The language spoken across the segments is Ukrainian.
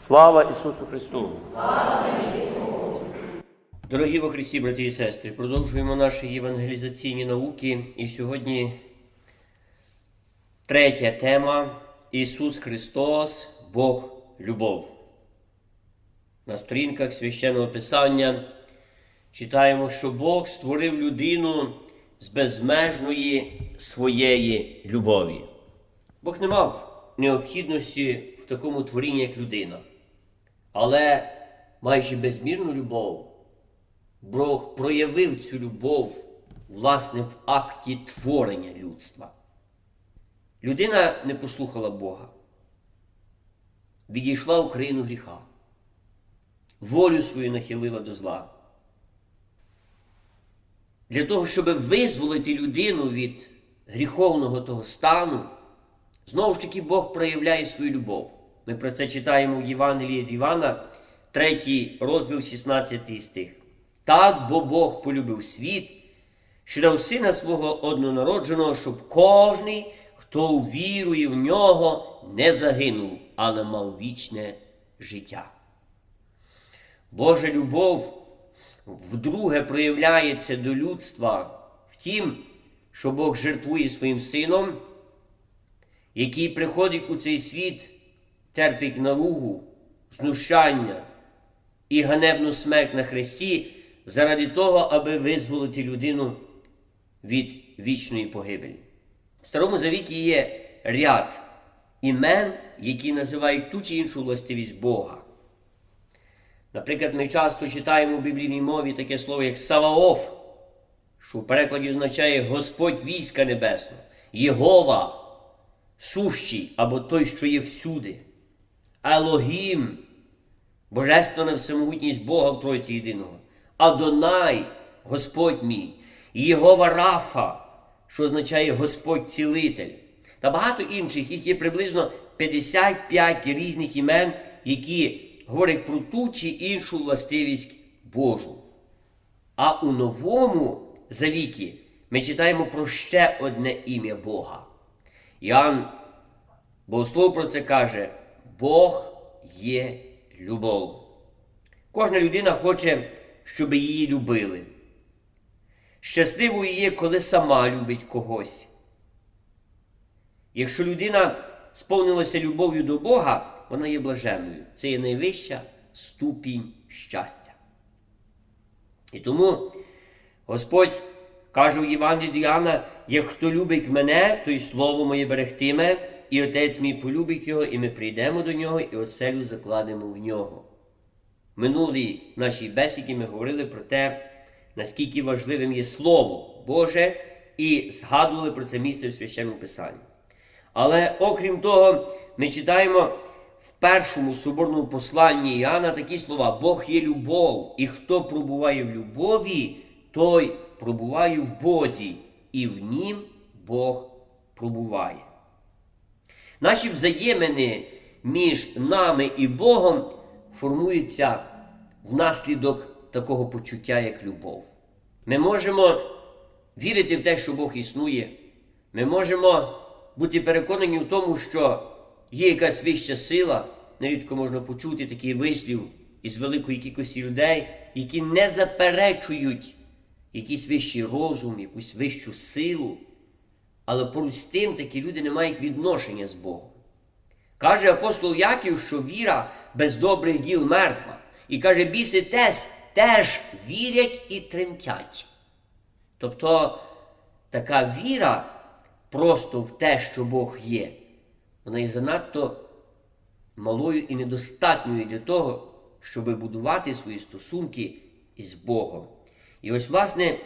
Слава Ісусу Христу! Дорогі во Христі, брати і сестри, продовжуємо наші євангелізаційні науки. І сьогодні третя тема Ісус Христос, Бог любов. На сторінках священного Писання читаємо, що Бог створив людину з безмежної своєї любові. Бог не мав необхідності в такому творінні, як людина. Але маючи безмірну любов, Бог проявив цю любов власне в акті творення людства. Людина не послухала Бога, відійшла в країну гріха, волю свою нахилила до зла. Для того, щоб визволити людину від гріховного того стану, знову ж таки Бог проявляє свою любов. Ми про це читаємо в Євангелії від Івана, 3 розділ 16 стих. Так, бо Бог полюбив світ, що дав сина свого однонародженого, щоб кожний, хто вірує в нього, не загинув, але мав вічне життя. Божа любов вдруге проявляється до людства в тім, що Бог жертвує своїм сином, який приходить у цей світ, терпить наругу, знущання і ганебну смерть на хресті заради того, аби визволити людину від вічної погибелі. В Старому Завіті є ряд імен, які називають ту чи іншу властивість Бога. Наприклад, ми часто читаємо в біблійній мові таке слово, як Саваоф, що в перекладі означає Господь війська небесного, Єгова, сущий або той, що є всюди, Елогім, Божественна всемогутність Бога в Тройці єдиного, Адонай, Господь мій, Єгова Рафа, що означає Господь цілитель, та багато інших, їх є приблизно 55 різних імен, які говорять про ту чи іншу властивість Божу. А у новому завіті ми читаємо про ще одне ім'я Бога. Іоанн Богослов про це каже: Бог є любов. Кожна людина хоче, щоб її любили. Щасливою є, коли сама любить когось. Якщо людина сповнилася любов'ю до Бога, вона є блаженною. Це є найвища ступінь щастя. І тому Господь каже у Євангелії Діана, як хто любить мене, той слово моє берегтиме, і отець мій полюбить його, і ми прийдемо до нього, і оселю закладемо в нього. Минулій нашій бесіді ми говорили про те, наскільки важливим є Слово Боже, і згадували про це місце в священному Писанні. Але окрім того, ми читаємо в першому соборному посланні Іоанна такі слова: Бог є любов, і хто пробуває в любові, той пробуває в Бозі, і в нім Бог пробуває. Наші взаємини між нами і Богом формуються внаслідок такого почуття, як любов. Ми можемо вірити в те, що Бог існує. Ми можемо бути переконані в тому, що є якась вища сила. Нерідко можна почути такий вислів із великої кількості людей, які не заперечують якийсь вищий розум, якусь вищу силу. Але поруч з тим такі люди не мають відношення з Богом. Каже апостол Яків, що віра без добрих діл мертва. І каже, біси теж, теж вірять і тремтять. Тобто така віра просто в те, що Бог є, вона є занадто малою і недостатньою для того, щоб будувати свої стосунки із Богом. І ось, власне,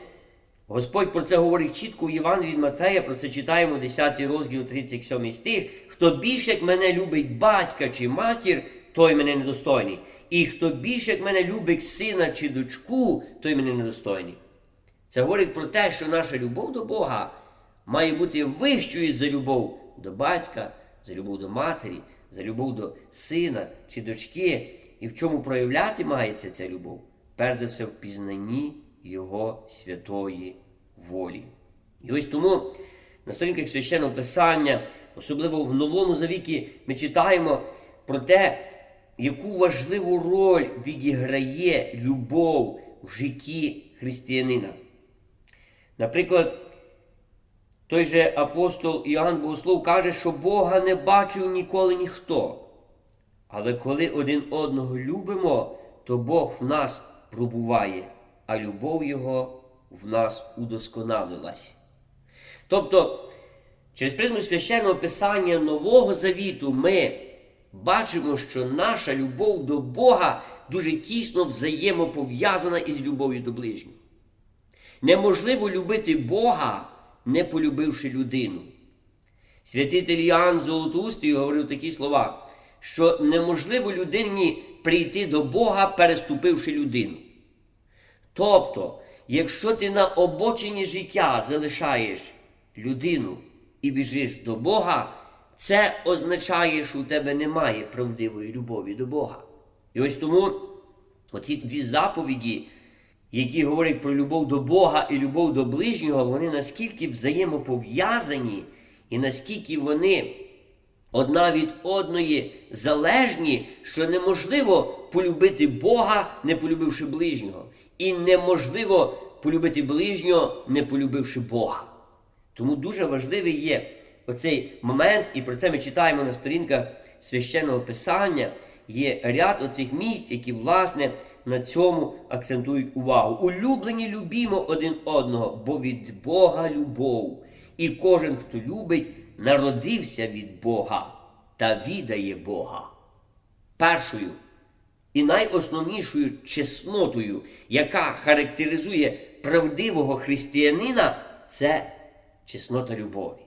Господь про це говорить чітко у Євангелії від Матфея, про це читаємо 10 розділ 37 стих. Хто більше як мене любить батька чи матір, той мене недостойний. І хто більше як мене любить сина чи дочку, той мене недостойний. Це говорить про те, що наша любов до Бога має бути вищою за любов до батька, за любов до матері, за любов до сина чи дочки. І в чому проявляти мається ця любов? Перш за все, в пізнанні Його святої волі. І ось тому на сторінках священного Писання, особливо в Новому Завіті, ми читаємо про те, яку важливу роль відіграє любов в житті християнина. Наприклад, той же апостол Іоанн Богослов каже, що Бога не бачив ніколи ніхто. Але коли один одного любимо, то Бог в нас пробуває, а любов Його в нас удосконалилась. Тобто, через призму священного писання Нового Завіту ми бачимо, що наша любов до Бога дуже тісно взаємопов'язана із любов'ю до ближнього. Неможливо любити Бога, не полюбивши людину. Святитель Іоанн Золотоустий говорив такі слова, що неможливо людині прийти до Бога, переступивши людину. Тобто, якщо ти на обочині життя залишаєш людину і біжиш до Бога, це означає, що у тебе немає правдивої любові до Бога. І ось тому оці дві заповіді, які говорять про любов до Бога і любов до ближнього, вони наскільки взаємопов'язані і наскільки вони одна від одної залежні, що неможливо полюбити Бога, не полюбивши ближнього. І неможливо полюбити ближнього, не полюбивши Бога. Тому дуже важливий є оцей момент, і про це ми читаємо на сторінках священного писання. Є ряд оцих місць, які, власне, на цьому акцентують увагу. Улюблені любімо один одного, бо від Бога любов. І кожен, хто любить, народився від Бога та відає Бога. Першою і найосновнішою чеснотою, яка характеризує правдивого християнина, це чеснота любові.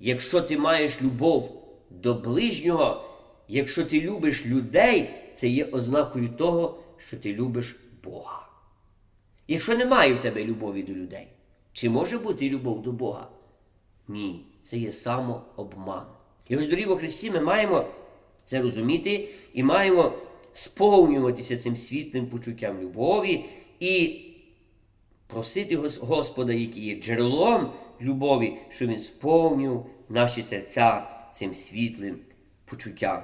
Якщо ти маєш любов до ближнього, якщо ти любиш людей, це є ознакою того, що ти любиш Бога. Якщо немає в тебе любові до людей, чи може бути любов до Бога? Ні, це є самообман. І ось доріво Христі ми маємо це розуміти і маємо сповнюватися цим світлим почуттям любові і просити Господа, який є джерелом любові, щоб Він сповнив наші серця цим світлим почуттям.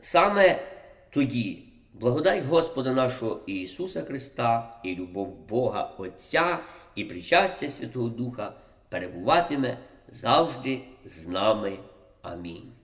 Саме тоді благодать Господа нашого Ісуса Христа і любов Бога Отця і причастя Святого Духа перебуватиме завжди з нами. Амінь.